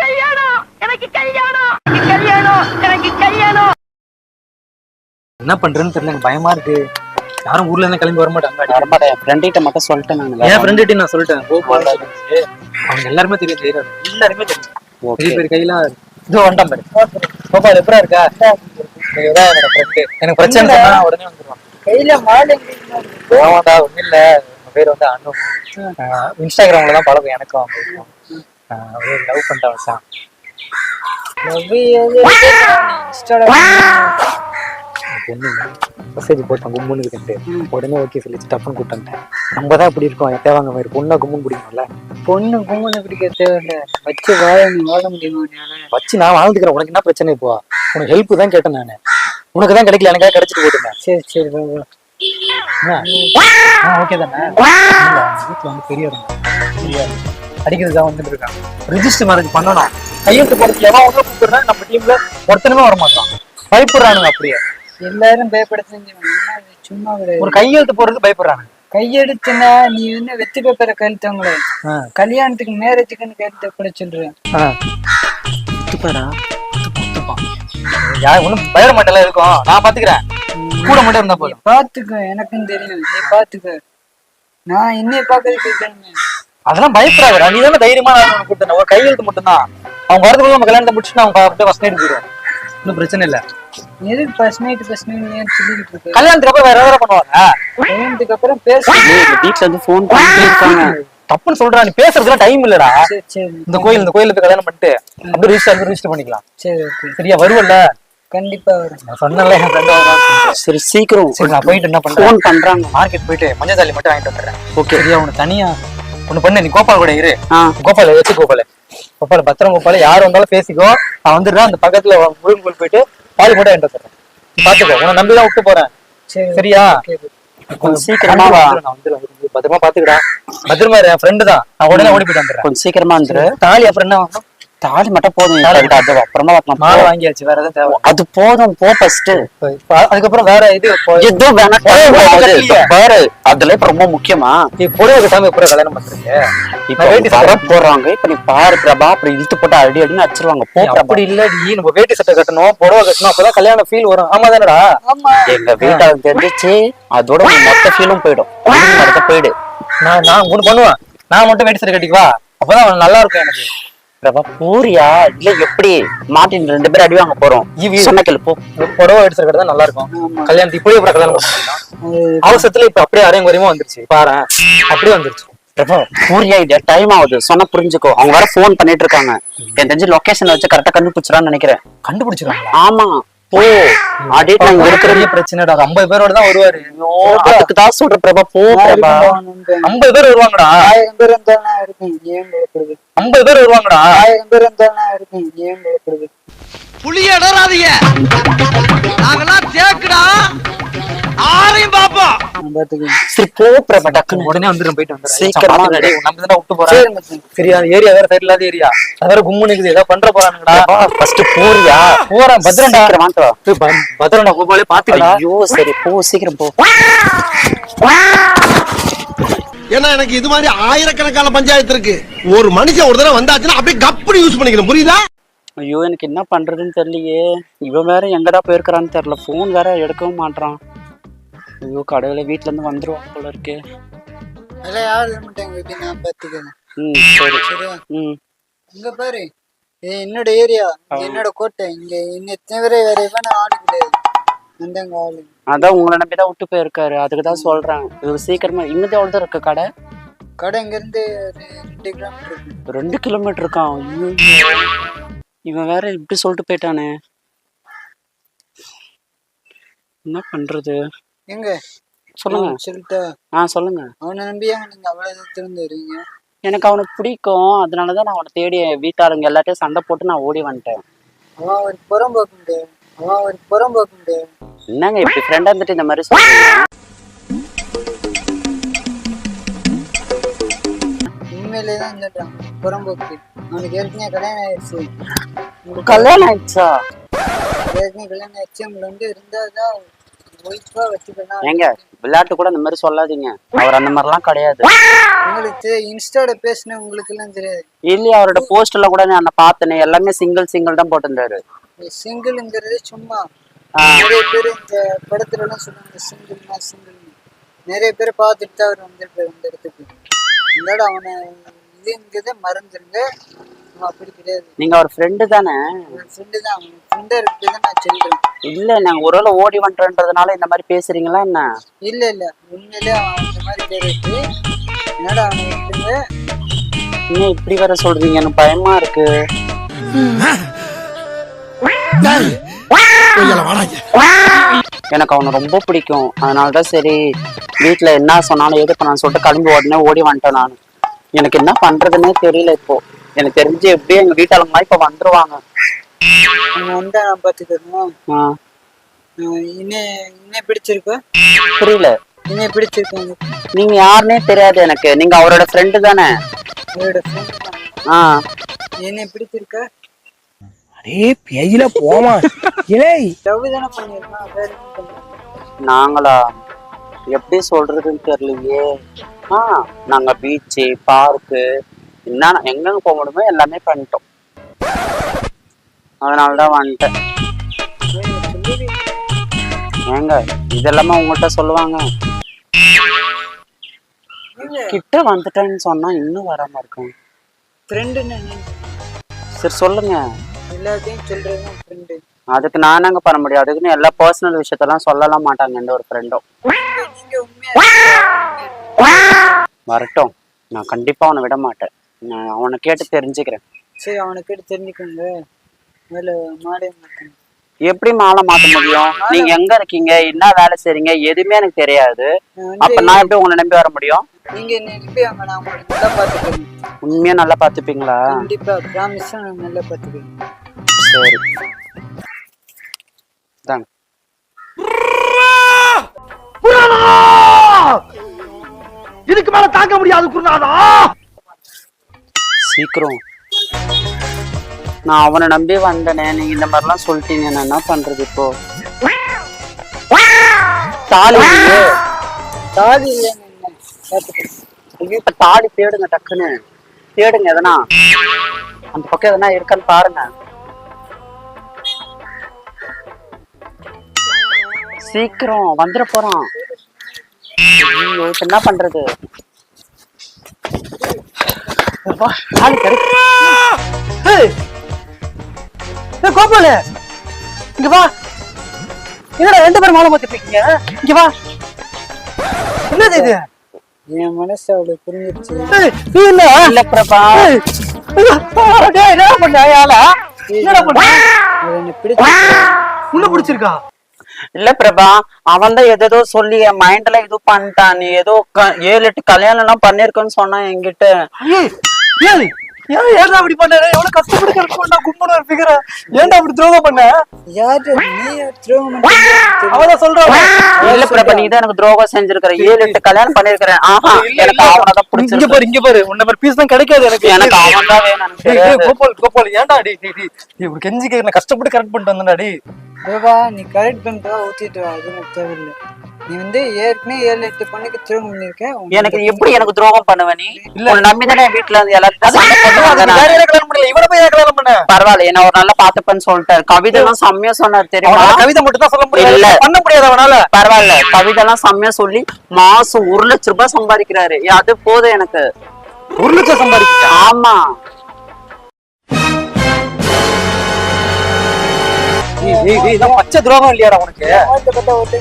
கல்யாணம் என்ன பண்றேன்னு தெரியல எனக்கு பயமா இருக்கு. யாரும் ஊர்ல இருந்து கிளம்பி வர மாட்டாங்க வரமாட்டேன். என் ஃப்ரெண்ட்கிட்ட மட்டும் சொல்லிட்டேன் நான். என் ஃப்ரெண்டு நான் சொல்லிட்டேன் அவங்க எல்லாருமே தெரியும் தெரியாது. எல்லாருமே தெரியும். பெரிய பெரிய கையெல்லாம் இது வந்துட்டான் பாரு. கோபால் எப்படா இருக்கா? எனக்கு பிரச்சனை உடனே கையில மாலை ஆமாடா ஒண்ணும் இல்ல. உங்க பேர் வந்து அனு. ஆஹ் இன்ஸ்டாகிராம்ல தான் பழக்கம் எனக்கும் அவங்களுக்கும் லவ் பண்ணிட்டான் மச்சான். பொண்ணு மெசேஜ் போட்டான் கும்முன்னு இருக்குன்ட்டு உடனே ஓகே சொல்லி டப்புன்னு கூப்பிட்டேன் நம்ம தான் இப்படி இருக்கோம் தேவாங்க மாதிரி. பொண்ணா கும்முன்னு பிடிக்கும்ல பொண்ணு கும்பல பிடிக்க தேவையில்ல. வச்சு வாழ வாழ முடியுமா? வச்சு நான் வாழ்ந்துக்கிறேன். உனக்கு என்ன பிரச்சனை இப்போ? உனக்கு ஹெல்ப் தான் கேட்டேன் நானு. உனக்கு தான் கிடைக்கல எனக்காக கிடைச்சிட்டு போட்டுங்க சரி சரி. ஓகே தானே? வீட்டுல வந்து பெரிய அடிக்கிறதுக்காக வந்துட்டு இருக்கான் ரிஜிஸ்டர் மேரேஜ் பண்ணணும். கையெழுத்து போடுறது எவன் கூப்பிடுறேன் நம்ம டீம்ல ஒருத்தனுமே வர மாட்டான் பயப்படுறானுங்க அப்படியே. எல்லாரும் பயப்பட செஞ்சவங்க என்ன இது சும்மா ஒரு கையெழுத்து போடுறது பயப்படுறானுங்க. கையெடுத்துனா நீ வந்து வெத்தி பேப்பரை கழுத்தவங்களே கல்யாணத்துக்கு மேரேஜுக்குன்னு கழுத்த கூட சொல்றேன். யார் ஒன்றும் பயப்பட மாட்டேல இருக்கும். நான் பாத்துக்கிறேன். கூட மட்டும் இருந்தா போதும். பாத்துக்க எனக்கும் தெரியும். நீ பாத்துக்க. நான் என்னைய பாக்குறதுக்கு அதெல்லாம் பயப்படாதடா. நீ தானே தைரியமா நான் உனக்கு கொடுத்தேன். ஒரு கையெழுத்து மட்டும்தான். அவங்க வரதுக்குள்ள நம்ம கல்யாணத்தை முடிச்சுட்டு அவங்க அப்படியே ஃபர்ஸ்ட் நைட் போயிடும் ஒன்றும் பிரச்சனை இல்ல. எதுக்கு ஃபர்ஸ்ட் நைட் ஃபர்ஸ்ட் நைட் சொல்லிட்டு இருக்க? கல்யாணத்துக்கு அப்புறம் வேற ஏதாவது பண்ணுவாங்க. கல்யாணத்துக்கு அப்புறம் பேச ஃபோன் பண்ணிட்டு இருக்காங்க. தப்புன்னு சொல்றா. நீ பேசுறதுலாம் டைம் இல்லடா. இந்த கோயில் இந்த கோயிலுக்கு கல்யாணம் பண்ணிட்டு அப்படியே ரிஜிஸ்டர் ரிஜிஸ்டர் பண்ணிக்கலாம். சரி சரியா வருவல்ல? கண்டிப்பா வரும். சொன்னல என் ஃப்ரெண்ட் வரான் சரி சீக்கிரம் சரி நான் போயிட்டு என்ன பண்றேன்? ஃபோன் பண்றாங்க. மார்க்கெட் போயிட்டு மஞ்சள் தாலி மட்டும் வாங்கிட்டு வந்துடுறேன். ஓகே சரியா உனக்கு தனியா ஒண்ணு பண்ணு நீ கோபால் கூட இரு. கோபால் வச்சு கோபால். கோபால் பத்திரம் கோபால் யார் வந்தாலும் பேசிக்கோ. நான் வந்துடுறேன் அந்த பக்கத்துல கோயில் போயிட்டு பால் கூட வாங்கிட்டு நீ பாத்துக்கோ உன்னை நம்பி தான் விட்டு போறேன். சரி சரியா? கொஞ்சம் சீக்கிரமா பத்திரமா பாத்துக்கடா. பத்திரமா என் ஃப்ரெண்டு தான். நான் உடனே ஓடி போயிட்டு வந்துடுறேன். கொஞ்சம் சீக்கிரமா வந்துரு. தாலி அப்புறம் என்ன தாலி மட்டும் போதும். அது அப்புறமா மாலை. வாங்கியாச்சு வேற எதுவும் தேவை அது போதும் போ ஃபர்ஸ்ட் இப்ப அதுக்கப்புறம் வேற இது இப்போ- எதுவும் வேணாம். பாரு அதுல இப்ப ரொம்ப முக்கியமா. நீ புடவை கட்டாம எப்பறம் கல்யாணம் பண்றீங்க. இப்ப வர போறாங்க. இப்ப நீ பாரு பிரபா அப்புறம் இழுத்து போட்டு அடி அடின்னு அடிச்சிருவாங்க. போ அப்படி இல்லடி நம்ம வேட்டி சட்டை கட்டணும் புடவை கட்டணும் அப்பதான் கல்யாணம் ஃபீல் வரும். ஆமா தானடா? ஆமா. எங்க வீட்டாளுக்கு தெரிஞ்சிச்சு அதோட மொத்த ஃபீலும் போயிடும். போயிடு. நான் நான் ஒண்ணு பண்ணுவேன். நான் மட்டும் வேட்டி சட்டை கட்டிக்குவா அப்பதான் நல்லா இருக்கும் எனக்கு. பிரபா பூரியா இல்ல எப்படி? மாட்டின் ரெண்டு பேரும் அடி வாங்க போறோம். சொன்ன கேளு போ. புடவை சட்டை கட்டா நல்லா இருக்கும். கல்யாணத்துக்கு இப்படியே அப்புறம் கல்யாணம் அவசரத்துல இப்ப அப்படியே அரையும் குறையுமா வந்துருச்சு பாரு அப்படியே வந்துருச்சு. பிரபா பூரியா இது டைம் ஆகுது. சொன்னா புரிஞ்சுக்கோ. அவங்க வேற ஃபோன் பண்ணிட்டு இருக்காங்க. எனக்கு தெரிஞ்சு லொகேஷன் வச்சு கரெக்டா கண்டுபிடிச்சிடான்னு நினைக்கிறேன். கண்டுபிடிச்சிருவாங்களா? ஆமா. போ. அடி நாங்க பெரிய பிரச்சனைடா. ஐம்பது பேரோட தான் வருவாரு. அதுக்கு தான் சொல்ற பிரபா போ பிரபா. ஐம்பது பேர் வருவாங்கடா. ஆயிரம் பேர் இருந்தாலும் நீ ஏன் பயப்படுது ஐம்பது பேர் வருவாங்கடா. ஆயிரம் பேர் இருந்தாலும் நீ ஏன் பயப்படுது புளிய இடறாதீங்க. நாங்கெல்லாம் தேக்குடா. ஆரையும் பாப்போம் சரி டக்குன்னு உடனே வந்துடும் போயிட்டு சீக்கிரமா சீக்கிரமா ரெடி நம்ம தான் விட்டு சரியா ஏரியா வேற சைடு இல்லாத ஏரியா. வேற கும்முன்னு இருக்குது. ஏதோ பண்ற போறானுங்கடா. ஃபர்ஸ்ட் போறியா? போறேன் சீக்கிரம் ப- பத்திரம்டா கோபாலே பாத்துக்கலாம் ஐயோ சரி போ சீக்கிரம் போ. ஏன்னா எனக்கு இது மாதிரி ஆயிரக்கணக்கான பஞ்சாயத்து இருக்கு. ஒரு மனுஷன் ஒரு தடவை வந்தாச்சுன்னா அப்படியே கப்புனு யூஸ் பண்ணிக்கணும். புரியுதா? ஐயோ எனக்கு என்ன பண்றதுன்னு தெரியலையே. இவன் வேற எங்கடா போயிருக்கிறான்னு தெரியல. ஃபோன் வேற எடுக்கவும் மாட்றான். ஐயோ கடவுளே வீட்ல இருந்து வந்துருவான் போல இருக்கு. அதெல்லாம் யாரும் இருக்க மாட்டாங்க எப்படி நான் பாத்துக்கிறேன் ம் சரி. சரியா? ம். இங்க பாரு. இது என்னோட ஏரியா என்னோட கோட்டை இங்க என்னை தவிர வேற எவனும் ஆளு கிடையாது. அந்தாங்க ஆளு. அதான் உங்களை நம்பி தான் விட்டு போயிருக்காரு. அதுக்கு தான் சொல்றேன். இது சீக்கிரமா எவ்வளவு தூரம் இருக்கு கடை? கடை இங்க இருந்து ரெண்டு கிலோமீட்டர் இருக்கு. ரெண்டு கிலோமீட்டர் இருக்கான் ஐயோ. இவன் வேற இப்படி சொல்லிட்டு போயிட்டானே. என்ன பண்றது? எங்க? சொல்லுங்க. சொல்லிட்டா? ஆ சொல்லுங்க. அவனை நம்பியா நீங்க அவ்வளவு வருவீங்க எனக்கு அவனை பிடிக்கும். அதனாலதான் நான் அவனை தேடி வீட்டாளுங்க எல்லாத்தையும் சண்டை போட்டு நான் ஓடி வந்துட்டேன். அவன் ஒரு புறம்போக்கு முடியாது அவன் ஒரு புறம்போக்கு முடியாது என்னங்க இப்படி ஃப்ரெண்டா இருந்துட்டு இந்த மாதிரி சொல்றீங்க? உண்மையிலே தான் சொல்றான் புறம்போக்கு அவனுக்கு ஏற்கனவே கல்யாணம் ஆயிடுச்சு. கல்யாணம் ஆயிடுச்சா? ஏற்கனவே கல்யாணம் ஆயிடுச்சு. உங்களை வந்து இருந்தாதான் ஏங்க விளையாட்டு கூட இந்த மாதிரி சொல்லாதீங்க. அவர் அந்த மாதிரிலாம் கிடையாது. உங்களுக்கு இன்ஸ்டால பேசின உங்களுக்கு எல்லாம் தெரியாது. இல்லையா அவரோட போஸ்ட்ல கூட நான் பார்த்தேனே. எல்லாமே சிங்கிள் சிங்கிள் தான் போட்டிருந்தாரு. சிங்கிள்ங்கிறது சும்மா. நிறைய பேர் இந்த படத்துல எல்லாம் சொல்லுவாங்க சிங்கிள்னா சிங்கிள் நிறைய பேர் பார்த்துட்டு தான் அவர் வந்திருப்பாரு இந்த இடத்துக்கு இதோட அவனை இதுங்கிறத மறந்துருங்க. அப்படி கிடையாது. நீங்க அவர் ஃப்ரெண்டு தானே? ஃப்ரெண்டு தான். ஃப்ரெண்டா நான் சொல்றேன் இல்ல நாங்க ஒருவேளை ஓடி வந்துட்டோன்றதுனால இந்த மாதிரி பேசுறீங்களா என்ன? இல்ல இல்ல. உண்மையிலே அவன் அந்த மாதிரி கேரக்டர் என்னடா அவனை இன்னும் இப்படி வேற சொல்றீங்க? எனக்கு பயமா இருக்கு. எனக்கு அவனை ரொம்ப பிடிக்கும். அதனாலதான் சரி வீட்ல என்ன சொன்னாலும் எது பண்ணாலும் சொல்லிட்டு கிளம்பி உடனே ஓடி வந்துட்டேன் நான். எனக்கு என்ன பண்றதுன்னே தெரியல இப்போ. எனக்கு தெரிஞ்சு எப்படியும் எங்க வீட்டாளுங்க இப்ப வந்துருவாங்க. வந்தா நான் பார்த்துக்கணும் ஆ, இன்னே இன்னே பிடிச்சிருக்கா? புரியல. இன்னே பிடிச்சிருக்கு நீங்க யாருன்னே தெரியாது எனக்கு. நீங்க அவரோட ஃப்ரெண்டு தானே. அவரோட ஆ. என்னை பிடிச்சிருக்கா? அடே பெயில போமா. இலே. லவ் தானே பண்ணிருக்கான் நாங்களா? எப்படி சொல்றதுன்னு தெரியலையே. ஆ நாங்க பீச்சு பார்க்கு என்ன எங்கெங்க போக முடியுமோ எல்லாமே பண்ணிட்டோம். அதனால தான் வந்துட்டேன். ஏங்க இதெல்லாமே உங்கள்கிட்ட சொல்லுவாங்க? கிட்ட வந்துட்டேன்னு சொன்னா இன்னும் வராம இருக்கும். ஃப்ரெண்டுன்னு சரி சொல்லுங்க. எல்லாத்தையும் சொல்றது ஃப்ரெண்டு அதுக்கு நானாங்க பண்ண முடியும்? அதுக்குன்னு எல்லா பர்சனல் விஷயத்தெல்லாம் சொல்லலாம் மாட்டாங்க எந்த ஒரு ஃப்ரெண்டும் நீங்க வரட்டும். நான் கண்டிப்பா அவனை விட மாட்டேன். நான் அவனை கேட்டு தெரிஞ்சுக்கிறேன். சரி அவனை கேட்டு தெரிஞ்சுக்கோங்க. மேல மாடே மாட்டேன் எப்படி மாலை மாத்த முடியும்? நீங்க எங்க இருக்கீங்க? என்ன வேலை செய்றீங்க? எதுவுமே எனக்கு தெரியாது. அப்ப நான் எப்படி உங்களை நம்பி வர முடியும்? நீங்க என்ன நம்பி அவங்க நான் உங்களை நல்லா பார்த்துக்கிறேன். உண்மையா நல்லா பாத்துப்பீங்களா கண்டிப்பா ப்ராமிஸா நான் நல்லா பார்த்துக்கிறேன். சரி. தாங்க இதுக்கு மேல தாங்க முடியாது குருநாதா! சீக்கிரம். நான் அவனை நம்பி வந்தனே நீங்க இந்த மாதிரிலாம் சொல்லிட்டீங்க நான் என்ன பண்றது இப்போ? தாலி இல்லையே. தாலி இல்லைன்னு இப்ப தாலி தேடுங்க டக்குன்னு. தேடுங்க எதனா. அந்த பக்கம் எதனா இருக்கான்னு பாருங்க. சீக்கிரம் வந்துட போறான். என்ன பண்றது அப்பா, தாலி கிடைக்கு ஏய் ஏய், கோபாலு. இங்க வா. என்னடா ரெண்டு பேரும் மாலை மாத்திட்டு இருக்கீங்க? இங்க வா. என்னது இது? என் மனசு புரிஞ்சிருச்சு. நீ இல்ல இல்ல பிரபா. பண்ண பண்ண? உள்ள பிடிச்சிருக்கா. இல்ல பிரபா அவன் தான் எதோ சொல்லி என் மைண்ட்ல இது பண்ணிட்டான். நீ ஏதோ ஏழு எட்டு கல்யாணம் எல்லாம் பண்ணிருக்கேன்னு சொன்னான் என்கிட்ட. ஏன் ஏன்டா அப்படி பண்ண? எவ்வளவு கஷ்டப்பட்டு கரெக்ட் கும்பிடு ஒரு ஃபிகர் ஏன்டா அப்படி துரோகம் பண்ண? யாரு நீ துரோகம் பண்ணி? அவதான் சொல்றான் இல்ல பிரபா நீ தான் எனக்கு துரோகம் செஞ்சிருக்கிற. ஏழு எட்டு கல்யாணம் பண்ணிருக்கிறேன். ஆஹா எனக்கு அவனை தான் இங்க பிடிச்சிருக்கு. பாரு இங்க பாரு. உன்ன மாதிரி பீஸ் தான் கிடைக்காது எனக்கு. எனக்கு அவன் தான் வேணும் எனக்கு டேய், டேய், தெரியாது. கோபால் கோபால் ஏன்டா டேய் டேய் டேய். டேய், இப்படி கஷ்டப்பட்டு கரெக்ட் பண்ணிட்டு வந்தேன்டா டேய். நீ கரெக்ட் வா ஊத்திட்டு வா அது எனக்கு தேவையில்லை நீ வந்து ஏற்கனவே ஏழு எட்டு பொண்ணுக்கு துரோகம் பண்ணிருக்க. உனக்கு எனக்கு நீ எப்படி எனக்கு துரோகம் பண்ணுவ நீ? உன்னை நம்பி தானே வீட்டுல இருந்து பண்ண? பரவாயில்ல என்ன ஒரு நல்லா பாத்துப்பேன்னு சொல்லிட்டாரு. கவிதை எல்லாம் செம்மையா சொன்னார் தெரியுமா? கவிதை மட்டும் தான் சொல்ல முடியாது. இல்ல. பண்ண முடியாது அவனால. பரவாயில்ல கவிதை எல்லாம் செம்மையா சொல்லி மாசம் ஒரு லட்ச ரூபாய் சம்பாதிக்கிறாரு. அது போதும் எனக்கு. ஒரு லட்சம் சம்பாதிக்க. ஆமா. பச்சை துரோகம் இல்லையாடா உனக்கு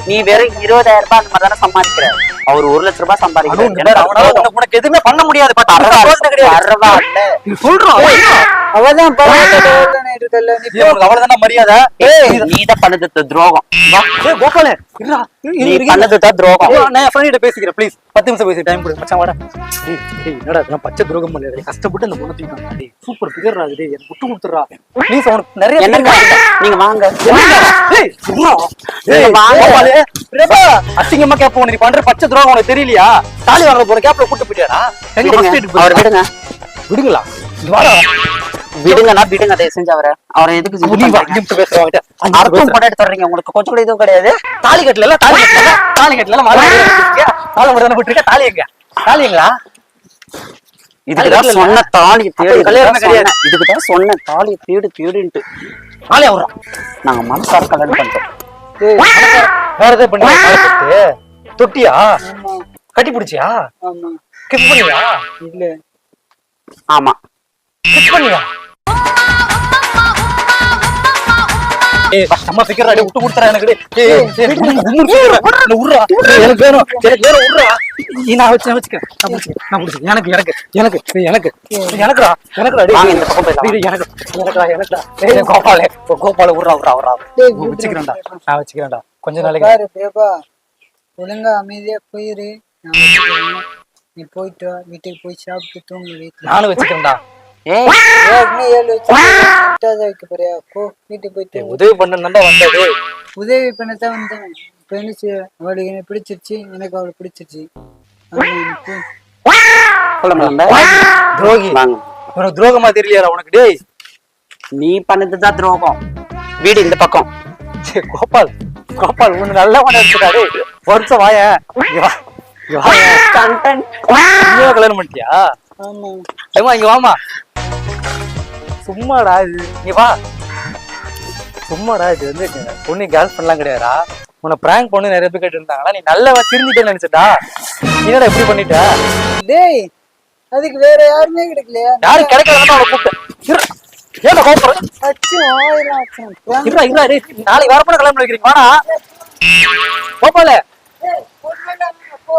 நீ வெறும் இருபதாயிரம் ரூபாய் அந்த மாதிரி தானே சம்பாதிக்கிற அவர் ஒரு லட்ச ரூபாய் சம்பாதிக்கிறாரு உனக்கு- எதுவுமே பண்ண முடியாது பட் பரவாயில்ல நீ சொல்றான் அவதான் இருக்கல நீ அவ்வளவுதானா மரியாதை? நீ தான் பண்ணது துரோகம். ஏய், கோபாலு இருடா. நீ. பண்ணது தான் துரோகம். நான் என் பேசிக்கிறேன் ப்ளீஸ் பத்து நிமிஷம் பேசி டைம் கொடு. மச்சான் வாடா. டேய் டேய் என்னடா நான் பச்சை துரோகம் பண்ணல கஷ்டப்பட்டு அந்த பொண்ணை தூக்கிட்டான் டேய் சூப்பர் ஃபிகர் அது டேய். எனக்கு விட்டு கொடுத்துறா ப்ளீஸ் அவனுக்கு நிறைய நீங்க வாங்க. டேய் சும்மா. நீங்க டேய் வாங்க. கோபாலு பிரபா அசிங்கமா கேப்ப நீ பண்ற பச்சை துரோகம் உனக்கு தெரியலையா? தாலி வாங்க போற கேப்ல கூட்டு போயிட்டியாடா? எங்க விடுங்க. ஃபர்ஸ்ட் அவர் விடுங்க. விடுங்களா? வாடா. விடுங்கண்ணா விடுங்க தயவு செஞ்சு அவரை. அவரை எதுக்கு அர்த்தம். போட்டு எடுத்துறீங்க உங்களுக்கு கொஞ்சம் கூட இதுவும் கிடையாது. தாலி கட்டல தாலி கட்டல தாலி கட்டல மாலை மாலை மட்டும் தானே போட்டுருக்க தாலி எங்க? தாலிங்களா இதுக்குதான். சொன்ன தாலி தேடு. கல்யாணமே கிடையாது. இதுக்குதான் சொன்ன தாலி தேடு தேடுன்ட்டு. தாலி அவரா. நாங்க மனசார கல்யாணம் பண்ணிட்டோம். வேற எதாவது பண்ணி தொட்டியா? கட்டி பிடிச்சியா? ஆமா. கிஸ் பண்ணியா? இல்ல. ஆமா. கிஸ் பண்ணியா? ஏய் அம்மா ஃபிகர் அடி விட்டு கொடுத்துறா எனக்கு வேணும் வேணும் நான் வச்சு நான் வச்சுக்கிறேன் நான் பிடிச்சிக்கிறேன் நான் பிடிச்சிக்கிறேன் எனக்கு எனக்கு எனக்குடா எனக்குடா டேய். இந்த பக்கம் எனக்கு எனக்குடா எனக்குடா கோபாலே கோபால உர்றா உர்றா உர்றா டேய், வச்சுக்கிறேன்டா நான் வச்சுக்கிறேன்டா கொஞ்ச நாளைக்கு பாரு ஒழுங்கா அமைதியா போயிரு. நீ போயிட்டு வீட்டுக்கு போய் சாப்பிட்டு தூங்கு வீட்டுல நானும் வச்சுக்கிறேன்டா உதவி பண்ணணும்டா வந்தது. உதவி பண்ணத்தான் வந்தேன் அவளுக்கு என்ன பிடிச்சிருச்சு எனக்கு அவளை பிடிச்சிருச்சு. துரோகி. உனக்கு துரோகமா தெரியலையா உனக்கு? டேய் நீ பண்ணதுதான் துரோகம். வீடு இந்த பக்கம். கோபால் கோபால் உன்னை நல்ல எடுத்துடா டேய். வருஷம் வாய. கல்யாணம் பண்ணிட்டியா? ஏமா இங்க வாமா சும்மாடா இது. இங்க வா. சும்மாடா இது வந்து பொண்ணு கேர்ள் பண்ணலாம் கிடையாதா உன்னை பிராங்க் பண்ணு நிறைய பேர் கேட்டு இருந்தாங்களா நீ நல்லவா திருந்திட்டேன்னு நினைச்சிட்டா? என்னடா இப்படி பண்ணிட்ட? டேய் அதுக்கு வேற யாருமே கிடைக்கலையா? யாரும் கிடைக்காதான் அவனை கூப்பிட்டேன் ஏன் கோபுரம் இருடா இருடா நாளைக்கு வரப்பட கல்யாணம் வைக்கிறீங்க. வாடா. கோபால போ.